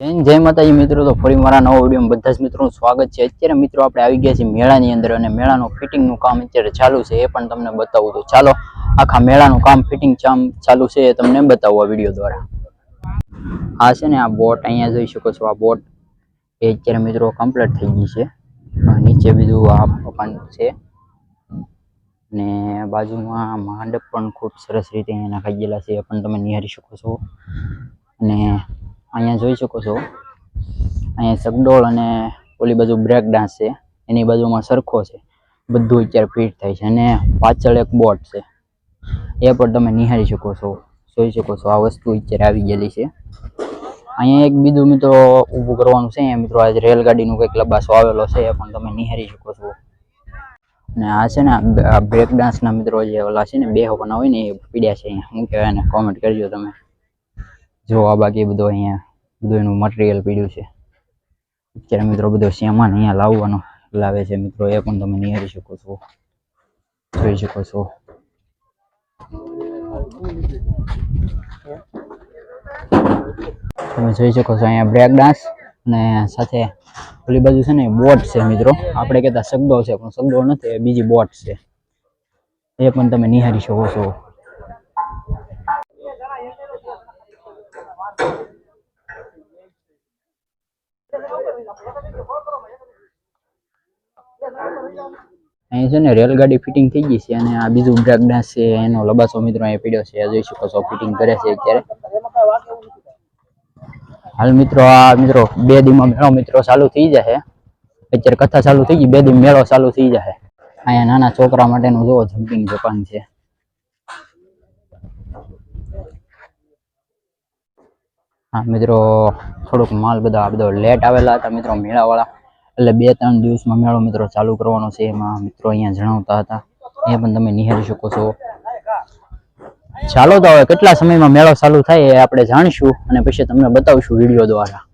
જય માતાજી મિત્રો, તો ફરી મારા નવો વિડીયોમાં બધા જ મિત્રોનું સ્વાગત છે. અત્યારે મિત્રો આપણે આવી ગયા છીએ મેળાની અંદર અને મેળાનું ફિટિંગનું કામ અત્યારે ચાલુ છે, એ પણ તમને બતાવું તો ચાલો, આખા મેળાનું કામ ફિટિંગ ચાલુ છે એ તમને બતાવું આ વીડિયો દ્વારા. આ છે ને આ બોટ, અહીંયા જોઈ શકો છો આ બોટ, એ અત્યારે મિત્રો કમ્પ્લીટ થઈ ગઈ છે. નીચે બીજું આ પણ છે. ને બાજુમાં માંડપ પણ ખૂબ સરસ રીતે નાખાઈ ગયેલા છે, એ પણ તમે નિહાળી શકો છો. અને અહીંયા જોઈ શકો છો. અહીંયા સગડોળ અને ઓલી બાજુ બ્રેક ડાન્સ છે. એની બાજુમાં સરખો છે. બધું અત્યારે ફિટ થાય છે અને પાછળ એક બોટ છે. એ પણ તમે નિહાળી શકો છો. જોઈ શકો છો આ વસ્તુ અત્યારે આવી ગયેલી છે. અહીંયા એક બીજું મિત્રો ઊભું કરવાનું છે. અહીંયા મિત્રો આજે રેલગાડીનું કંઈક લબાસો આવેલો છે એ પણ તમે નિહાળી શકો છો. અને આ છે ને બ્રેક ડાન્સના મિત્રો જે ઓલા છે ને બે હોવાના હોય ને એ પીડ્યા છે અહીંયા. શું કહેવાય એને? કોમેન્ટ કરજો તમે. જો આ બાકી બધું અહીંયા, બધું એનું મટીરિયલ પીડ્યું છે. અત્યારે મિત્રો બધો સામાન અહીંયા લાવવાનો લાવે છે મિત્રો, એ પણ તમે નિહાળી શકો છો. જોઈ શકો છો. તમે જોઈ શકો છો અહીંયા બ્રેક ડાન્સ અને સાથે ઓલી બાજુ છે ને બોટ છે મિત્રો. આપણે કહેતા શબ્દો છે, પણ શબ્દો નથી બીજી બોટ છે. એ પણ તમે નિહાળી શકો છો. અહીં છે ને રેલગાડી ફિટિંગ થઈ ગઈ છે અને આ બીજું બ્રેક છે, એનો લબાસો મિત્રો અહીંયા પીડ્યો છે. જોઈ શકો છો ફિટિંગ કરે છે અત્યારે. હાલ મિત્રો, આ મિત્રો બે દીમાં મેળો મિત્રો ચાલુ થઈ જશે અત્યારે કથા ચાલુ થઈ ગઈ, બે દી મેળો ચાલુ થઈ જશે અહીંયા નાના છોકરા માટેનું જોવો જમ્પિંગ દુકાન છે. હા, મિત્રો, થોડુંક માલ બધા બધો લેટ આવેલા હતા, મિત્રો, મેળાવાળા. એટલે બે ત્રણ દિવસમાં મેળો, મિત્રો, ચાલુ કરવાનો છે. એમાં મિત્રો અહીંયા જણાવતા હતા. એ પણ તમે નિહાળી શકો છો. ચાલો તો હવે કેટલા સમયમાં મેળો ચાલુ થાય એ આપણે જાણીશું અને પછી તમને બતાવશું વીડિયો દ્વારા.